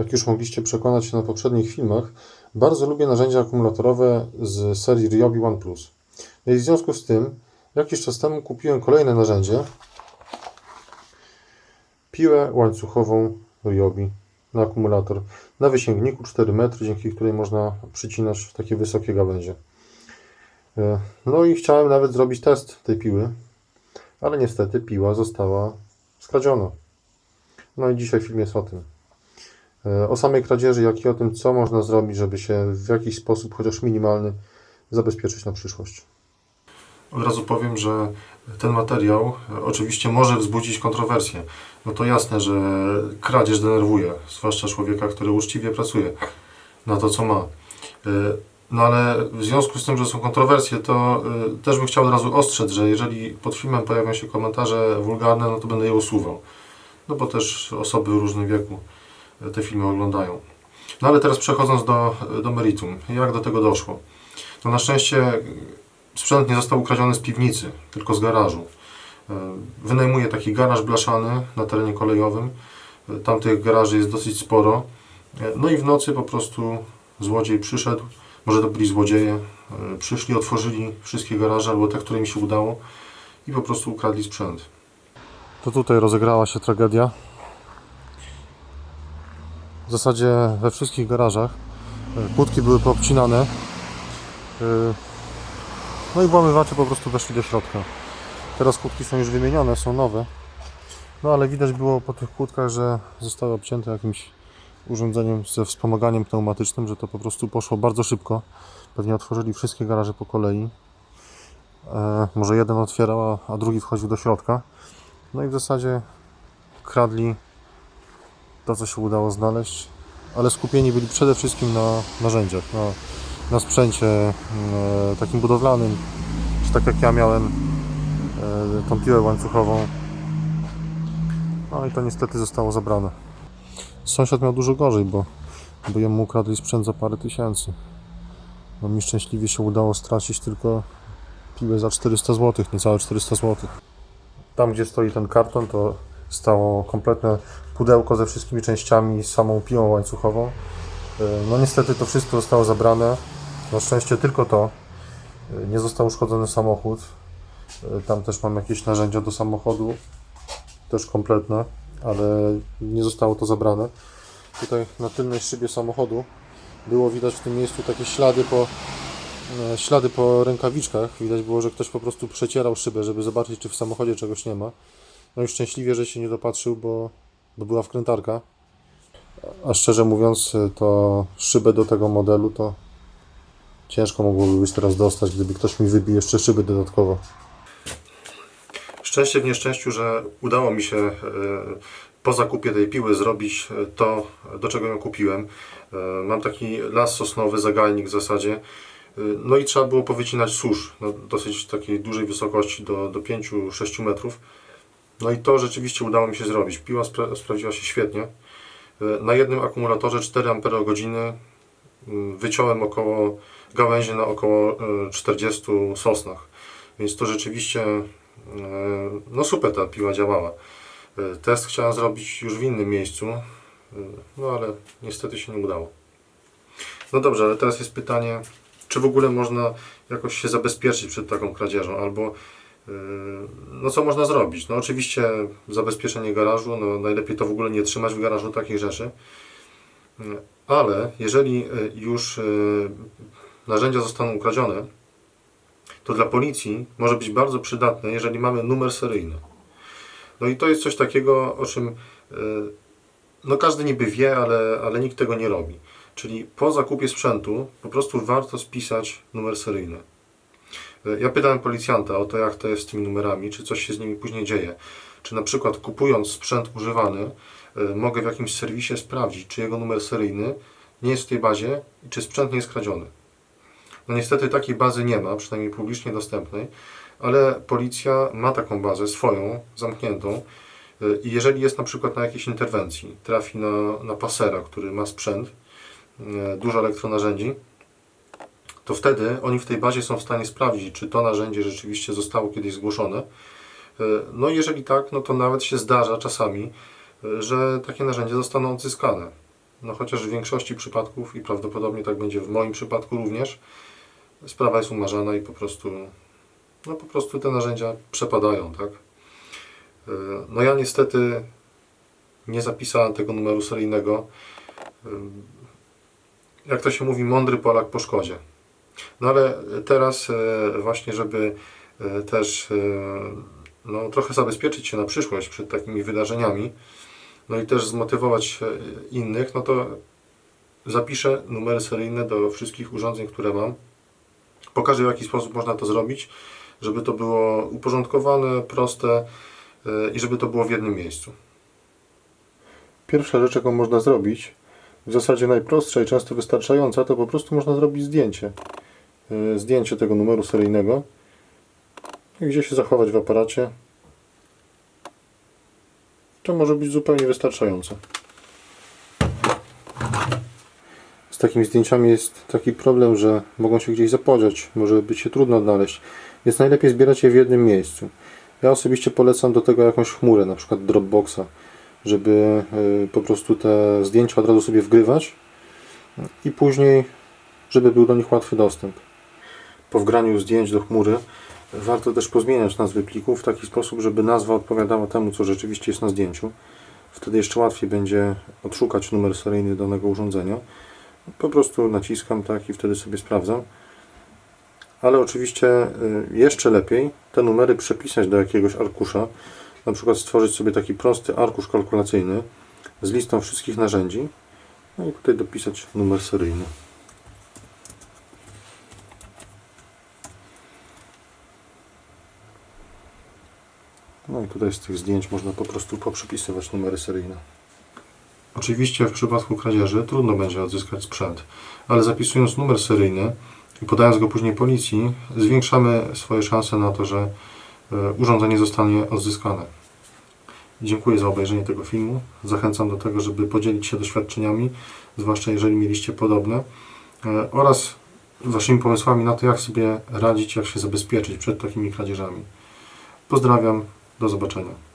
jak już mogliście przekonać się na poprzednich filmach, bardzo lubię narzędzia akumulatorowe z serii Ryobi OnePlus. No i w związku z tym, jakiś czas temu kupiłem kolejne narzędzie, piłę łańcuchową Ryobi na akumulator na wysięgniku 4 metry, dzięki której można przycinać takie wysokie gałęzie. E, No i chciałem nawet zrobić test tej piły, ale niestety piła została skradziona. No i dzisiaj film jest o tym. O samej kradzieży, jak i o tym, co można zrobić, żeby się w jakiś sposób, chociaż minimalny, zabezpieczyć na przyszłość. Od razu powiem, że ten materiał e, oczywiście może wzbudzić kontrowersje. No to jasne, że kradzież denerwuje, zwłaszcza człowieka, który uczciwie pracuje na to, co ma. E, No ale w związku z tym, że są kontrowersje, to e, też bym chciał od razu ostrzec, że jeżeli pod filmem pojawią się komentarze wulgarne, no to będę je usuwał. No bo też osoby w różnym wieku te filmy oglądają. No ale teraz przechodząc do, do meritum, jak do tego doszło? No na szczęście sprzęt nie został ukradziony z piwnicy, tylko z garażu. E, Wynajmuję taki garaż blaszany na terenie kolejowym. E, Tam tych garaży jest dosyć sporo. E, No i w nocy po prostu złodziej przyszedł, może to byli złodzieje, przyszli, otworzyli wszystkie garaże, albo te, które mi się udało i po prostu ukradli sprzęt. To tutaj rozegrała się tragedia. W zasadzie we wszystkich garażach e, kłódki były poobcinane. E, No i włamywacze po prostu weszli do środka. Teraz kłódki są już wymienione, są nowe. No ale widać było po tych kłódkach, że zostały obcięte jakimś urządzeniem ze wspomaganiem pneumatycznym, że to po prostu poszło bardzo szybko. Pewnie otworzyli wszystkie garaże po kolei. E, może jeden otwierał, a drugi wchodził do środka. No i w zasadzie kradli to, co się udało znaleźć, ale skupieni byli przede wszystkim na narzędziach, na, na sprzęcie e, takim budowlanym, czy tak jak ja miałem e, tą piłę łańcuchową. No i to niestety zostało zabrane. Sąsiad miał dużo gorzej, bo, bo jemu ukradli sprzęt za parę tysięcy. No mi szczęśliwie się udało stracić tylko piłę za 400 zł, niecałe 400 zł. Tam, gdzie stoi ten karton, to stało kompletne pudełko ze wszystkimi częściami, samą piłą łańcuchową. E, No niestety to wszystko zostało zabrane. Na szczęście tylko to. E, Nie został uszkodzony samochód. E, Tam też mam jakieś narzędzia do samochodu, też kompletne, ale nie zostało to zabrane. Tutaj na tylnej szybie samochodu było widać w tym miejscu takie ślady po, ślady po rękawiczkach. Widać było, że ktoś po prostu przecierał szybę, żeby zobaczyć, czy w samochodzie czegoś nie ma. No i szczęśliwie, że się nie dopatrzył, bo, bo była wkrętarka. A szczerze mówiąc, to szybę do tego modelu to ciężko mogłoby być teraz dostać, gdyby ktoś mi wybił jeszcze szyby dodatkowo. Szczęście w nieszczęściu, że udało mi się e, po zakupie tej piły zrobić e, to, do czego ją kupiłem. Mam taki las sosnowy, zagajnik w zasadzie. No i trzeba było powycinać susz na dosyć takiej dużej wysokości, do, do 5-6 metrów. No i to rzeczywiście udało mi się zrobić. Piła spra sprawdziła się świetnie. E, Na jednym akumulatorze 4 Ah mm, wyciąłem około gałęzi na około e, 40 sosnach. Więc to rzeczywiście e, no super ta piła działała. E, Test chciałem zrobić już w innym miejscu, e, no ale niestety się nie udało. No dobrze, ale teraz jest pytanie, czy w ogóle można jakoś się zabezpieczyć przed taką kradzieżą, albo e, no co można zrobić? No oczywiście zabezpieczenie garażu, no najlepiej to w ogóle nie trzymać w garażu takich rzeczy, ale jeżeli e, już e, narzędzia zostaną ukradzione, to dla policji może być bardzo przydatne, jeżeli mamy numer seryjny. No i to jest coś takiego, o czym e, no każdy niby wie, ale, ale nikt tego nie robi. Czyli po zakupie sprzętu po prostu warto spisać numer seryjny. E, Ja pytałem policjanta o to, jak to jest z tymi numerami, czy coś się z nimi później dzieje. Czy na przykład kupując sprzęt używany, e, mogę w jakimś serwisie sprawdzić, czy jego numer seryjny nie jest w tej bazie i czy sprzęt nie jest kradziony. No niestety takiej bazy nie ma, przynajmniej publicznie dostępnej, ale policja ma taką bazę swoją, zamkniętą y, i jeżeli jest na przykład na jakiejś interwencji, trafi na, na pasera, który ma sprzęt, dużo elektronarzędzi, to wtedy oni w tej bazie są w stanie sprawdzić, czy to narzędzie rzeczywiście zostało kiedyś zgłoszone. Y, No jeżeli tak, no to nawet się zdarza czasami, y, że takie narzędzia zostaną odzyskane. no chociaż w większości przypadków i prawdopodobnie tak będzie w moim przypadku również, sprawa jest umarzana i po prostu, no po prostu te narzędzia przepadają, tak? Yy, No ja niestety nie zapisałem tego numeru seryjnego. Jak to się mówi, mądry Polak po szkodzie. No ale teraz e, właśnie, żeby e, też e, no, trochę zabezpieczyć się na przyszłość przed takimi wydarzeniami, no i też zmotywować innych, no to zapiszę numery seryjne do wszystkich urządzeń, które mam. Pokażę w jaki sposób można to zrobić, żeby to było uporządkowane, proste i żeby to było w jednym miejscu. Pierwsza rzecz, jaką można zrobić, w zasadzie najprostsza i często wystarczająca, to po prostu można zrobić zdjęcie. E, Zdjęcie tego numeru seryjnego i gdzieś się zachować w aparacie. To może być zupełnie wystarczające. Z takimi zdjęciami jest taki problem, że mogą się gdzieś zapodziać, może być się trudno odnaleźć, więc najlepiej zbierać je w jednym miejscu. Ja osobiście polecam do tego jakąś chmurę, na przykład Dropboxa, żeby y, po prostu te zdjęcia od razu sobie wgrywać i później, żeby był do nich łatwy dostęp. Po wgraniu zdjęć do chmury warto też pozmieniać nazwy plików w taki sposób, żeby nazwa odpowiadała temu, co rzeczywiście jest na zdjęciu. Wtedy jeszcze łatwiej będzie odszukać numer seryjny danego urządzenia. Po prostu naciskam tak i wtedy sobie sprawdzam. Ale oczywiście y, jeszcze lepiej te numery przepisać do jakiegoś arkusza. Na przykład stworzyć sobie taki prosty arkusz kalkulacyjny z listą wszystkich narzędzi. No i tutaj dopisać numer seryjny. No i tutaj z tych zdjęć można po prostu poprzepisywać numery seryjne. Oczywiście w przypadku kradzieży trudno będzie odzyskać sprzęt, ale zapisując numer seryjny i podając go później policji, zwiększamy swoje szanse na to, że e, urządzenie zostanie odzyskane. Dziękuję za obejrzenie tego filmu. Zachęcam do tego, żeby podzielić się doświadczeniami, zwłaszcza jeżeli mieliście podobne, e, oraz Waszymi pomysłami na to, jak sobie radzić, jak się zabezpieczyć przed takimi kradzieżami. Pozdrawiam, do zobaczenia.